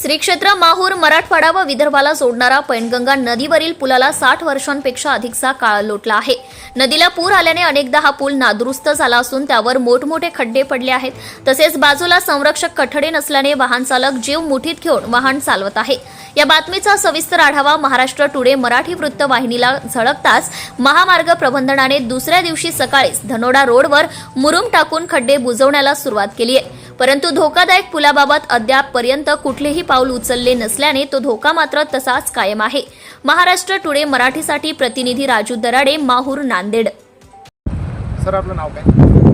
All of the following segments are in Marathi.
श्री क्षेत्र माहूर मराठवाडा व विदर्भाला जोडणारा पैनगंगा नदीवरील पुलाला साठ वर्षांपेक्षा अधिकचा काळ लोटला आहे. नदीला पूर आल्याने अनेकदा हा पूल नादुरुस्त झाला असून त्यावर मोठमोठे खड्डे पडले आहेत. तसेच बाजूला संरक्षक कठडे नसल्याने वाहन चालक जीव मुठीत घेऊन वाहन चालवत आहे. या बातमीचा सविस्तर आढावा महाराष्ट्र टुडे मराठी वृत्तवाहिनीला झळकताच महामार्ग प्रबंधनाने दुसऱ्या दिवशी सकाळीच धनोडा रोडवर मुरुम टाकून खड्डे बुजवण्याला सुरुवात केली आहे. परंतु धोकादायक पुलाबाबत अद्यापपर्यंत कुठलेही पाऊल उचलले नसल्याने तो धोका मात्र तसाच कायम आहे. महाराष्ट्र टुडे मराठीसाठी प्रतिनिधी राजू दराडे माहूर नांदेड. सर आपलं नाव काय?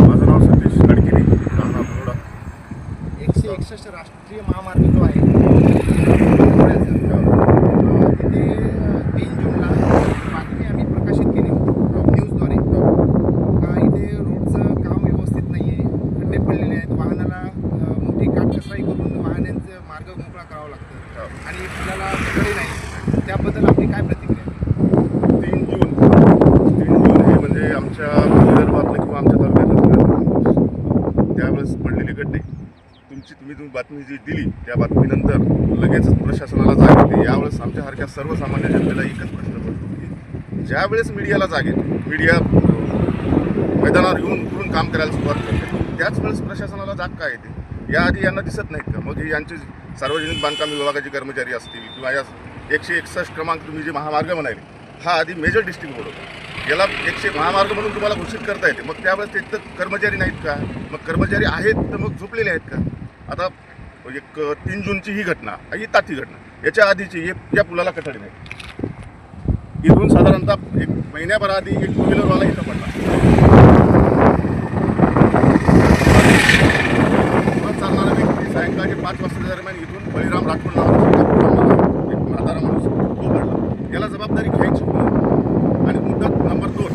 माझं नाव सतीश गडकिरी. एकशे एकसष्ट राष्ट्रीय महामार्ग जो आहे तिथे तीन जूनला बातमी आम्ही प्रकाशित केली. न्यूजद्वारे का इथे रोडचं काम व्यवस्थित नाही आहे खड्डे पडलेले आहेत वाहनाला अं, मोठी काटकसराई करून मार्ग मोकळा करावा लागतो. आणि पुलाला कळे नाही त्याबद्दल आपली काय प्रतिक्रिया तीन जून. तीन जून हे म्हणजे आमच्या विदर्भातलं किंवा आमच्या तालुक्यातलं त्यावेळेस पडलेली गड्डे. तुमची तुम्ही तुम्ही बातमी जी दिली त्या बातमीनंतर लगेचच प्रशासनाला जाग येते. यावेळेस आमच्यासारख्या सर्वसामान्य जनतेला एकच प्रश्न पडतो की ज्यावेळेस मीडियाला जाग येते मीडिया मैदानावर येऊन उतरून काम करायला सुरुवात करते त्याच वेळेस प्रशासनाला जाग काय येते? याआधी यांना दिसत नाहीत का? मग यांचे सार्वजनिक बांधकाम विभागाचे कर्मचारी असतील किंवा या एकशे एकसष्ट क्रमांक तुम्ही जे महामार्ग म्हणाले हा आधी मेजर डिस्ट्रिक्ट बोर्ड होता. याला एकशे महामार्ग म्हणून तुम्हाला घोषित करता येते. मग त्यावेळेस ते तर कर्मचारी नाहीत का? मग कर्मचारी आहेत तर मग झोपलेले आहेत का? आता एक तीन जूनची ही घटना ही ताती घटना. याच्या आधीची हे या पुलाला कठडी नाही इथून साधारणतः एक महिन्याभराआधी एक टू व्हीलरवाला इथं पडला. राठोड म्हातारा माणूस तो पडला याला जबाबदारी घ्यायची कोणी? आणि मुद्दा नंबर दोन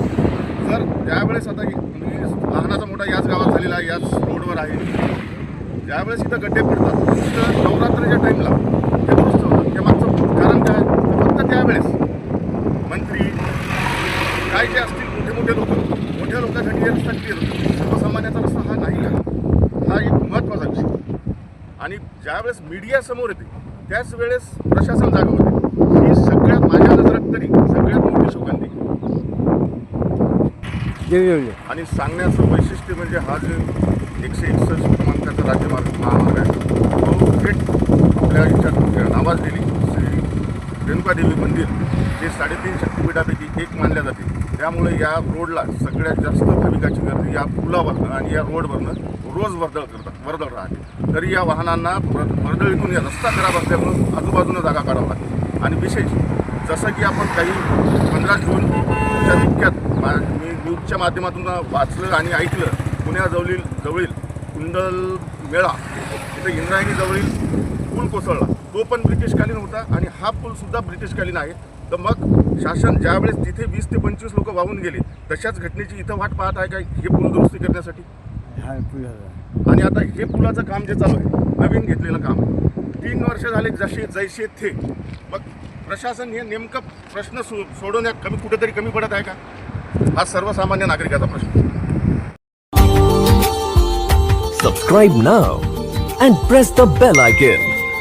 जर ज्यावेळेस आता म्हणजे वाहनाचा मोठा याच गावात झालेला आहे याच रोडवर आहे. ज्यावेळेस इथं गड्डे पडतात. तिथं नवरात्रीच्या टाईमला ते दुरुस्त होतात. त्या मागचं कारण काय? फक्त त्यावेळेस मंत्री काय जे असतील मोठे मोठे लोक मोठ्या लोकांसाठी हे रस्ता क्लिअर होतो सर्वसामान्याचा रस्ता हा नाही का हा एक महत्त्वाचा विषय आणि ज्यावेळेस मीडिया समोर येते त्याच वेळेस प्रशासन जागा होते. ही सगळ्यात माझ्या नजरात तरी सगळ्यात मोठी शोकांती आणि सांगण्याचं वैशिष्ट्य म्हणजे हा जे एकशे एकसष्ट क्रमांकाचा राज्यमार्ग महामार्ग आहे तो थेट आपल्या ह्याच्यात नावाजलेली श्री रेणुकादेवी मंदिर हे साडेतीन शक्तिपीठापैकी एक मानल्या जाते. त्यामुळे या रोडला सगळ्यात जास्त भाविकाची गर्दी या पुलावरनं आणि या रोडवरनं रोज वर्दळ करतात वर्दळ राहते. तरी या वाहनांना वर्दळीतून या रस्ता खराब असल्यामुळं आजूबाजूनं जागा काढावं लागते. आणि विशेष जसं की आपण काही पंधरा जूनच्या इतक्यात मा- मी न्यूजच्या माध्यमातून वाचलं आणि ऐकलं पुण्याजवळील जवळील कुंडल मेळा तिथे इंद्रायणी जवळील पूल कोसळला. तो पण ब्रिटिशकालीन होता आणि हा पूल सुद्धा ब्रिटिशकालीन आहे. तर मग शासन ज्यावेळेस तिथे वीस ते पंचवीस लोक वाहून गेले तशाच घटनेची इथं वाट पाहत आहे काय हे पूल दुरुस्ती करण्यासाठी? आणि आता हे पुलाचं काम जे चालू आहे नवीन घेतलेलं काम आहे. तीन वर्ष झाले जसे जैसे थे. मग प्रशासन हे नेमकं प्रश्न सो सोडवण्यात कमी कुठेतरी कमी पडत आहे का? हा सर्वसामान्य नागरिकाचा प्रश्न. Subscribe now and press the bell icon.